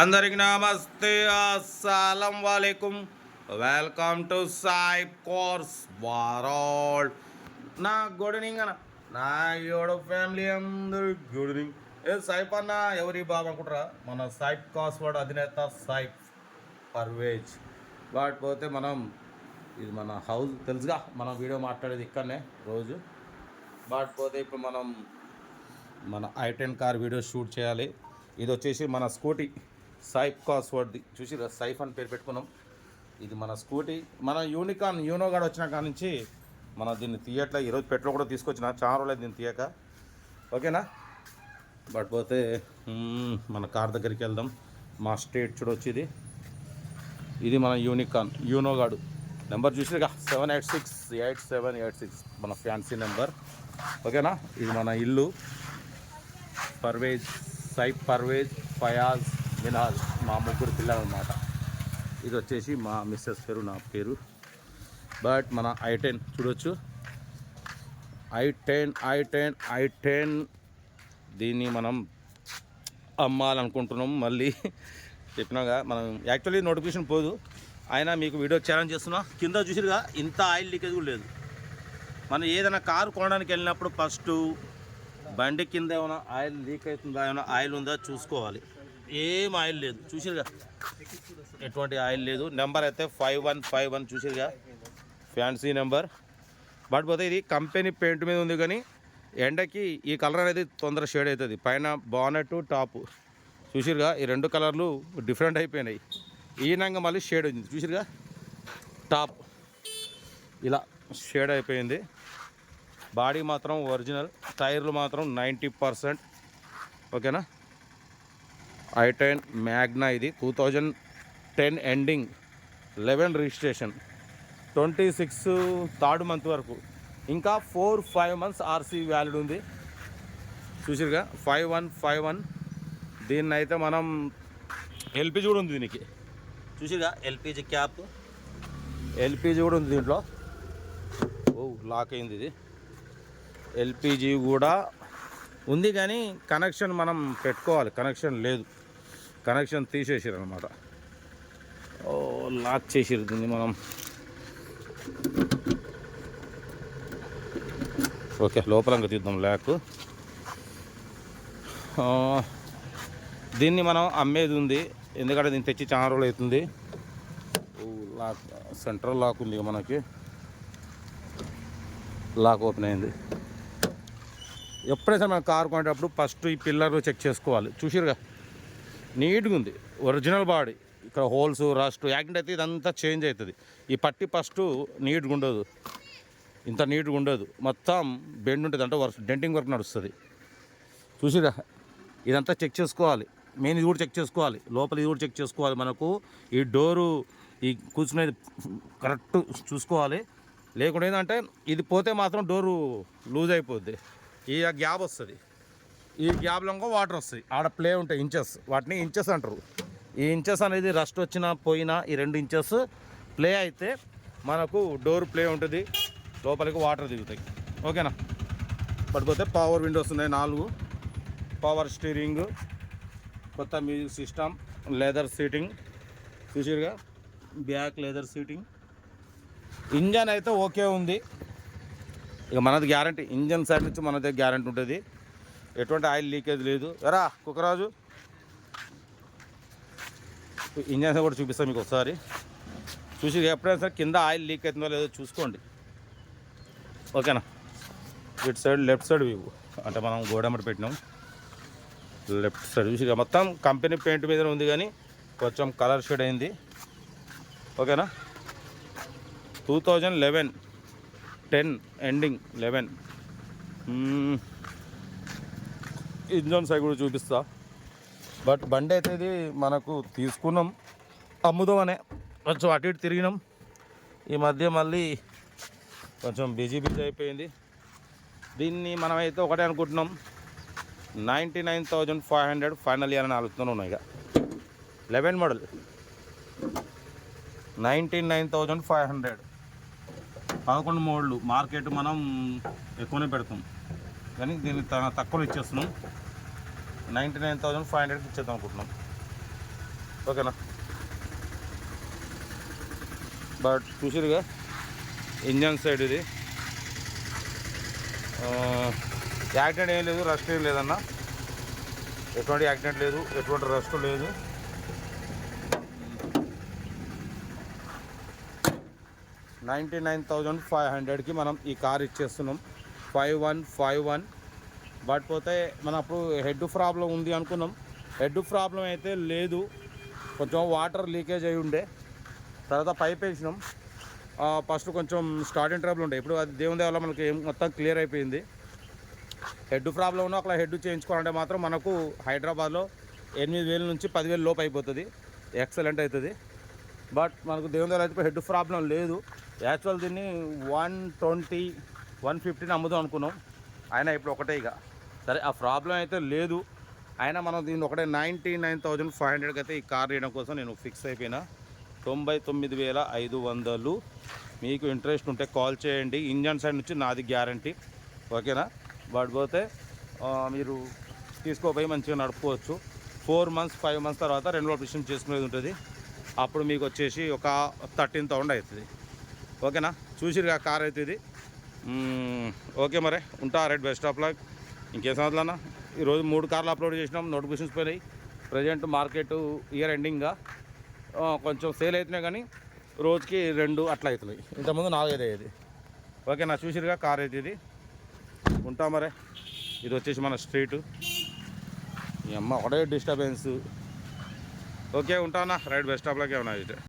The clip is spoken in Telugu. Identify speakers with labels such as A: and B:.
A: అందరికి నమస్తే. అస్సలం వాలేకుమ్ వెల్కమ్ టు సాయి కోర్స్ వారాల్ నా గుడ్ ఈవినింగ్ అన్న. నా యోడో ఫ్యామిలీ అందరు గుడ్ ఈవినింగ్ ఏ సాయిప్ అన్న ఎవరి బాబు అనుకుంటారా? మన సాయిప్ కాస్వర్డ్ అధినేత సాయిప్ పర్వేజ్ వాటి పోతే మనం ఇది మన హౌస్ తెలుసుగా మనం వీడియో మాట్లాడేది ఇక్కడనే రోజు. వాటి పోతే ఇప్పుడు మనం మన I ten car video shoot చేయాలి. ఇది వచ్చేసి మన స్కూటీ సైఫ్ కాస్వర్డ్ది. చూసి సైఫ్ అని పేరు పెట్టుకున్నాం. ఇది మన స్కూటీ. మన యూనికాన్ యూనో గార్డ్ వచ్చిన కాడ నుంచి మన దీన్ని తీయట్లే. ఈరోజు పెట్రోల్ కూడా తీసుకొచ్చిన. చాలా రోజులు దీన్ని తీయక. ఓకేనా? బట్ పోతే మన కార్ దగ్గరికి వెళ్దాం. మా స్టేట్ చూడొచ్చు ఇది ఇది మన యూనికాన్ యూనో గార్డు number చూసిగా seven eight six eight seven eight six. మన ఫ్యాన్సీ నెంబర్. ఓకేనా? ఇది మన ఇల్లు. పర్వేజ్ సైఫ్ పర్వేజ్ ఫయాజ్ మినాజ్ మా ముగ్గురు పిల్లలు అనమాట ఇది వచ్చేసి మా మిస్సెస్ పేరు నా పేరు. బట్ మన ఐ టెన్ చూడొచ్చు. I ten I ten I ten. దీన్ని మనం అమ్మాలనుకుంటున్నాం. మళ్ళీ చెప్పినాగా మనం యాక్చువల్లీ నోటిఫికేషన్ పోదు. అయినా మీకు వీడియో ఛాలెంజ్ చేస్తున్నా. కింద చూసిరుగా ఇంత ఆయిల్ లీకేజ్ కూడా లేదు. మనం ఏదైనా కారు కొనడానికి వెళ్ళినప్పుడు ఫస్ట్ బండి కింద ఏమైనా ఆయిల్ లీక్ అవుతుందా ఏమైనా ఆయిల్ ఉందా చూసుకోవాలి. ఏం ఆయిల్ లేదు. చూసిరుగా? ఎటువంటి ఆయిల్ లేదు. నెంబర్ అయితే ఫైవ్ వన్ ఫైవ్ వన్ చూసిరుగా? ఫ్యాన్సీ నెంబర్ బట్ పోతే ఇది కంపెనీ పెయింట్ మీద ఉంది కానీ ఎండకి ఈ కలర్ అనేది తొందర షేడ్ అవుతుంది పైన బానెట్ టాప్ చూసిరుగా? ఈ రెండు కలర్లు డిఫరెంట్ అయిపోయినాయి. ఈనంగా మళ్ళీ షేడ్ ఉంది. చూసిరుగా? టాప్ ఇలా షేడ్ అయిపోయింది. బాడీ మాత్రం ఒరిజినల్ టైర్లు మాత్రం నైంటీ పర్సెంట్ ఓకేనా ఐ టెన్ మ్యాగ్నా ఇది. Two thousand ten ending eleven registration. Twenty six third month వరకు. ఇంకా four five months RC valid ఉంది. చూసిరుగా ఫైవ్ వన్ ఫైవ్ వన్. దీన్ని అయితే మనం ఎల్పిజి కూడా ఉంది దీనికి. చూసిరుగా ఎల్పిజి క్యాప్. ఎల్పిజి కూడా ఉంది దీంట్లో. ఓ లాక్ అయింది ఇది. ఎల్పిజి కూడా ఉంది కానీ కనెక్షన్ మనం పెట్టుకోవాలి. కనెక్షన్ లేదు. కనెక్షన్ తీసేసారు అనమాట ఓ లాక్ చేసిరు దీన్ని మనం. ఓకే లోపల ఇంకా తీద్దాం ల్యాక్ దీన్ని మనం అమ్మేది ఉంది. ఎందుకంటే దీన్ని తెచ్చి చాలా రోజులు అవుతుంది. లాక్ సెంట్రల్ లాక్ ఉంది మనకి. లాక్ ఓపెన్ అయింది. ఎప్పుడైతే మనం కారు కొనేటప్పుడు ఫస్ట్ ఈ పిల్లర్లు చెక్ చేసుకోవాలి. చూసిరుగా నీట్గా ఉంది ఒరిజినల్ బాడీ. ఇక్కడ హోల్స్ రస్ట్ యాక్సిడెంట్ అయితే ఇదంతా చేంజ్ అవుతుంది. ఈ పట్టి ఫస్ట్ నీట్గా ఉండదు ఇంత నీట్గా ఉండదు మొత్తం బెండ్ ఉంటుంది అంటే వర్క్ డెంటింగ్ వర్క్ నడుస్తుంది. చూసిరా? ఇదంతా చెక్ చేసుకోవాలి. మెయిన్ ఇది కూడా చెక్ చేసుకోవాలి. లోపల ఇది కూడా చెక్ చేసుకోవాలి మనకు. ఈ డోరు ఈ కూర్చునేది కరెక్ట్ చూసుకోవాలి. లేకుండా ఏంటంటే ఇది పోతే మాత్రం డోరు లూజ్ అయిపోద్ది. ఈ గ్యాప్ వస్తుంది. ఈ గ్యాప్లో ఇంకో వాటర్ వస్తాయి. ఆడ ప్లే ఉంటాయి ఇంచెస్. వాటిని ఇంచెస్ అంటారు. ఈ ఇంచెస్ అనేది రస్ట్ వచ్చినా పోయినా ఈ రెండు ఇంచెస్ ప్లే అయితే మనకు డోర్ ప్లే ఉంటుంది. లోపలికి వాటర్ దిగుతాయి. ఓకేనా? పడిపోతే పవర్ విండోస్ ఉన్నాయి నాలుగు. పవర్ స్టీరింగ్ కొత్త మ్యూజిక్ సిస్టమ్ లెదర్ సీటింగ్ చూసిరుగా బ్యాక్ లెదర్ సీటింగ్ ఇంజన్ అయితే ఓకే ఉంది. ఇక మనది గ్యారంటీ ఇంజన్ సైడ్ నుంచి మనదే గ్యారంటీ ఉంటుంది. ఎటువంటి ఆయిల్ లీకేజ్ లేదు. ఎరా కుక్కరాజు. ఇంజన్స్ కూడా చూపిస్తాను మీకు ఒకసారి. చూసి ఎప్పుడైనా సరే కింద ఆయిల్ లీక్ అవుతుందో లేదో చూసుకోండి. ఓకేనా? ఇటు సైడ్ లెఫ్ట్ సైడ్ వ్యూ. అంటే మనం గోడమట పెట్టినాం. లెఫ్ట్ సైడ్ చూసి మొత్తం కంపెనీ పెయింట్ మీద ఉంది కానీ కొంచెం కలర్ షేడ్ అయింది. ఓకేనా? Two thousand eleven. Ten ending eleven. Engine side కూడా చూపిస్తా. బట్ బండి అయితే ఇది మనకు తీసుకున్నాం. అమ్ముదామనే. కొంచెం అటు ఇటు తిరిగినాం. ఈ మధ్య మళ్ళీ కొంచెం బిజీ బిజీ అయిపోయింది. దీన్ని మనమైతే ఒకటే అనుకుంటున్నాం. Ninety nine thousand five hundred final year అని ఆలోచనలు ఉన్నాయి ఇక. Eleven model. Ninety nine thousand five hundred. పదకొండు మోడలు మార్కెట్ మనం ఎక్కువనే పెడతాం. కానీ దీనికి తన తక్కువలో ఇచ్చేస్తున్నాం. నైంటీ నైన్ థౌజండ్ ఫైవ్ హండ్రెడ్కి ఇచ్చేద్దాం అనుకుంటున్నాం. ఓకేనా? బట్ చూసిరుగా ఇంజన్ సైడ్ ఇది. యాక్సిడెంట్ ఏం లేదు రస్ట్ ఏం లేదన్నా. ఎటువంటి యాక్సిడెంట్ లేదు ఎటువంటి రస్ట్ లేదు. నైంటీ నైన్ థౌజండ్ ఫైవ్ హండ్రెడ్కి మనం ఈ కార్ ఇచ్చేస్తున్నాం. Five one five one. But పోతే మన అప్పుడు హెడ్ ప్రాబ్లం ఉంది అనుకున్నాం. హెడ్ ప్రాబ్లం అయితే లేదు. కొంచెం వాటర్ లీకేజ్ అయి ఉండే. తర్వాత పైప్ వేసినాం. ఫస్ట్ కొంచెం స్టార్టింగ్ ట్రబుల్ ఉండే. ఇప్పుడు అది దేవుని దేవాల మనకి ఏం మొత్తం క్లియర్ అయిపోయింది. హెడ్ ప్రాబ్లం ఉన్నా అక్కడ హెడ్ చేయించుకోవాలంటే మాత్రం మనకు హైదరాబాద్లో ఎనిమిది వేల నుంచి పదివేల లోపు అయిపోతుంది. ఎక్సలెంట్ అవుతుంది బట్ మనకు దేవుని దగ్గర అయితే హెడ్ ప్రాబ్లం లేదు. యాక్చువల్ దీన్ని వన్ ట్వంటీ వన్ ఫిఫ్టీని అమ్ముదాం అనుకున్నాం. అయినా ఇప్పుడు ఒకటే ఇక. సరే ఆ ప్రాబ్లం అయితే లేదు. అయినా మనం దీన్ని ఒకటే నైంటీ నైన్ థౌజండ్ ఫైవ్ హండ్రెడ్కి అయితే ఈ కార్ వేయడం కోసం నేను ఫిక్స్ అయిపోయినా. తొంభై తొమ్మిది వేల ఐదు వందలు. మీకు ఇంట్రెస్ట్ ఉంటే కాల్ చేయండి. ఇంజన్ సైడ్ నుంచి నాది గ్యారంటీ. ఓకేనా? బట్ పోతే మీరు తీసుకోపోయి మంచిగా నడుపుకోవచ్చు. ఫోర్ మంత్స్ ఫైవ్ మంత్స్ తర్వాత రెండు ఆపరేషన్ చేసుకునేది ఉంటుంది. అప్పుడు మీకు వచ్చేసి ఒక థర్టీన్ థౌసండ్ అవుతుంది. ఓకేనా? చూసిరుగా కార్ అవుతుంది ఓకే మరి. ఉంటా రైట్ బెస్ట్ ఆఫ్ లాక్ ఇంకేం సంగతులన్నా ఈరోజు మూడు కార్లు అప్లోడ్ చేసినాం నోటిఫికేషన్స్ పోయినాయి. ప్రజెంట్ మార్కెట్ ఇయర్ ఎండింగ్గా కొంచెం సేల్ అవుతున్నాయి కానీ రోజుకి రెండు అట్లా అవుతున్నాయి. ఇంతకుముందు నాలుగైదు అయ్యేది. ఓకేనా చూసిరుగా కార్ అయితే ఇది. ఉంటా మరే. ఇది వచ్చేసి మన స్ట్రీటు ఈ అమ్మ ఒకటే డిస్టర్బెన్స్ ఓకే ఉంటానా రైట్ బెస్ట్ ఆఫ్ లాక్ ఏమన్నా అయితే.